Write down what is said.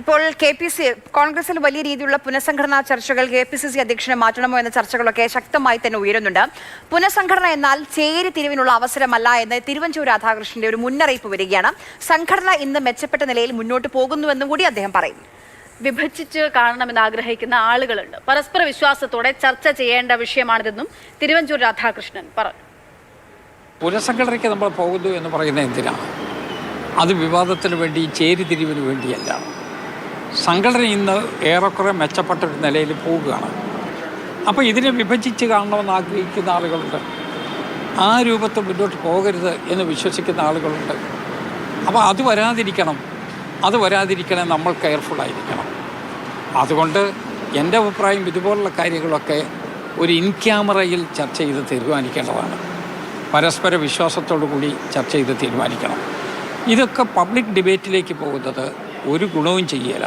ഇപ്പോൾ K P C കോൺഗ്രസിൽ വലിയ രീതിയിലുള്ള പുനഃസംഘടനാ ചർച്ചകൾ കെ പി സി സി അധ്യക്ഷനെ മാറ്റണമോ എന്ന ചർച്ചകളൊക്കെ ശക്തമായി തന്നെ ഉയരുന്നുണ്ട്. പുനഃസംഘടന എന്നാൽ ചേരി തിരിവിനുള്ള അവസരമല്ല എന്ന് തിരുവഞ്ചൂർ രാധാകൃഷ്ണന്റെ ഒരു മുന്നറിയിപ്പ് വരികയാണ്. സംഘടന ഇന്ന് മെച്ചപ്പെട്ട നിലയിൽ മുന്നോട്ട് പോകുന്നുവെന്നും കൂടി അദ്ദേഹം പറയുന്നു വിഭജിച്ച് കാണണമെന്ന് ആഗ്രഹിക്കുന്ന ആളുകളുണ്ട്. പരസ്പര വിശ്വാസത്തോടെ ചർച്ച ചെയ്യേണ്ട വിഷയമാണിതെന്നും തിരുവഞ്ചൂർ രാധാകൃഷ്ണൻ പറഞ്ഞു. പുനഃസംഘടനയ്ക്ക് നമ്മൾ പോകുന്നു എന്ന് പറയുന്നത് എന്തിനാണ്? അത് വിവാദത്തിന് വേണ്ടി ചേരിതിരിവിന് വേണ്ടിയല്ല. സംഘടന ഇന്ന് ഏറെക്കുറെ മെച്ചപ്പെട്ട ഒരു നിലയിൽ പോവുകയാണ്. അപ്പോൾ ഇതിനെ വിഭജിച്ച് കാണണമെന്ന് ആഗ്രഹിക്കുന്ന ആളുകളുണ്ട്. ആ രൂപത്തിൽ മുന്നോട്ട് പോകരുത് എന്ന് വിശ്വസിക്കുന്ന ആളുകളുണ്ട്. അപ്പോൾ അത് വരാതിരിക്കണം. അത് വരാതിരിക്കണം നമ്മൾ കെയർഫുള്ളായിരിക്കണം അതുകൊണ്ട് എന്റെ അഭിപ്രായം ഇതുപോലുള്ള കാര്യങ്ങളൊക്കെ ഒരു ഇൻ ക്യാമറയിൽ ചർച്ച ചെയ്ത് തീരുമാനിക്കേണ്ടതാണ്. പരസ്പര വിശ്വാസത്തോടു കൂടി ചർച്ച ചെയ്ത് തീരുമാനിക്കണം. ഇതൊക്കെ പബ്ലിക് ഡിബേറ്റിലേക്ക് പോകുന്നത് ഒരു ഗുണവും ചെയ്യല.